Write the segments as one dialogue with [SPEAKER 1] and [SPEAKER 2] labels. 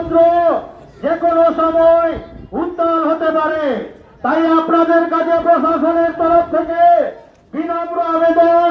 [SPEAKER 1] সমুদ্র যে কোনো সময় উত্তাল হতে পারে। তাই আপনাদের কাছে প্রশাসনের তরফ থেকে বিনম্র আবেদন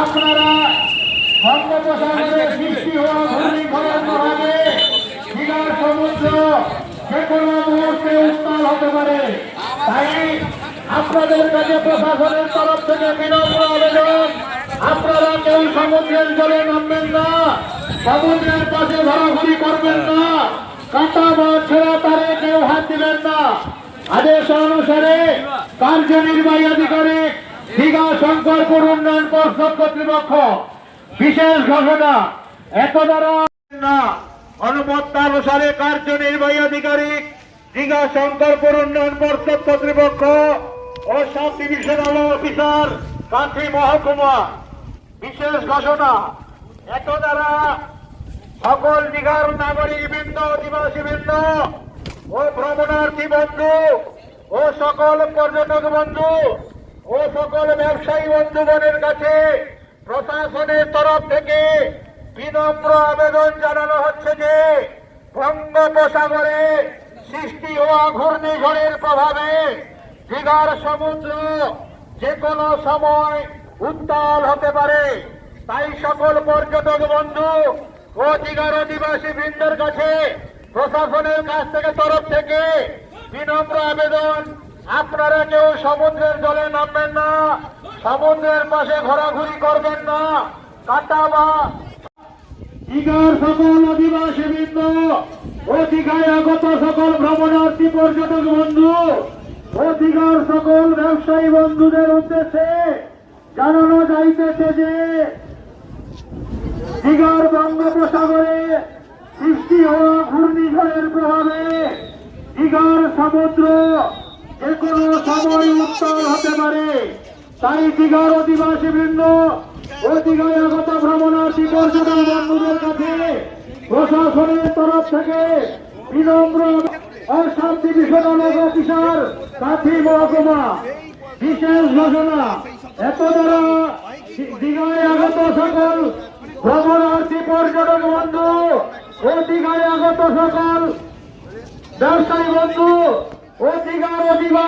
[SPEAKER 1] আপনারা বঙ্গোপসাগরে সৃষ্টি হওয়া ঘূর্ণিঝড়ের প্রভাবে দীঘার সমুদ্র যে কোনো মুহূর্তে উত্তাল হতে পারে তাই আপনাদের কাছে প্রশাসনের তরফ থেকে বিনম্র আবেদন। আপনারা কেউ সমুদ্রের জলে নামবেন না। সমুদ্রের পাশে ঘোরাঘুরি করবেন না। কাঁটা বা ছেঁড়া তারে কেউ হাত দিবেন না। আদেশ অনুসারে কার্যনির্বাহী আধিকারিক দীঘা শঙ্করপুর উন্নয়ন পর্ষদ কর্তৃপক্ষ বিশেষ ঘোষণা এত দ্বারা না অনুমত্তানুসারে কার্যনির্বাহী আধিকারিক দীঘা শঙ্করপুর উন্নয়ন পর্ষদ কর্তৃপক্ষ ও সব ডিভিশনাল অফিসার কাঁথি মহকুমা বিশেষ ঘোষণা, এত দ্বারা সকল দীঘার নাগরিক বৃন্দ অধিবাসী বৃন্দ ও ভ্রমণার্থী বন্ধু ও সকল পর্যটক বন্ধু ও সকল ব্যবসায়ী বন্ধুগণের কাছে প্রশাসনের তরফ থেকে বিনম্র আবেদন জানানো হচ্ছে যে বঙ্গোপসাগরে সৃষ্টি হওয়া ঘূর্ণিঝড়ের প্রভাবে দীঘার সমুদ্র যে কোনো সময় উত্তাল হতে পারে। তাই সকল পর্যটক বন্ধু দীঘার অধিবাসী বৃন্দের কাছে প্রশাসনের কাছ থেকে তরফ থেকে বিনম্র আবেদন। আপনারা কেউ সমুদ্রের জলে নামবেন না, সমুদ্রের পাশে ঘোরাঘুরি করবেন না। কাটা বা দীঘার সকল অধিবাসী বৃন্দ ও দীঘায় আগত সকল ভ্রমণার্থী পর্যটক বন্ধু ও সকল ব্যবসায়ী বন্ধুদের উদ্দেশ্যে জানানো যাইতেছে যে দীঘার বঙ্গোপসাগরে সৃষ্টি হওয়া ঘূর্ণিঝড়ের প্রভাবে দীঘার সমুদ্র যে কোনো সময় উত্তাল হতে পারে। তাই দীঘার অধিবাসী বৃন্দ ও দীঘায় আগত ভ্রমণার্থী পর্যটন বন্ধুদের কাছে প্রশাসনের তরফ থেকে বিনম্র সাব ডিভিশনাল অফিসার কাঠি মহকুমা, বিশেষ ঘোষণা। এত দ্বারা দীঘায় আগত সকল ভ্রমণার্থী পর্যটক বন্ধু ও দীঘায় আগত সকল ব্যবসায়ী বন্ধু ও দীঘার অধিবাসী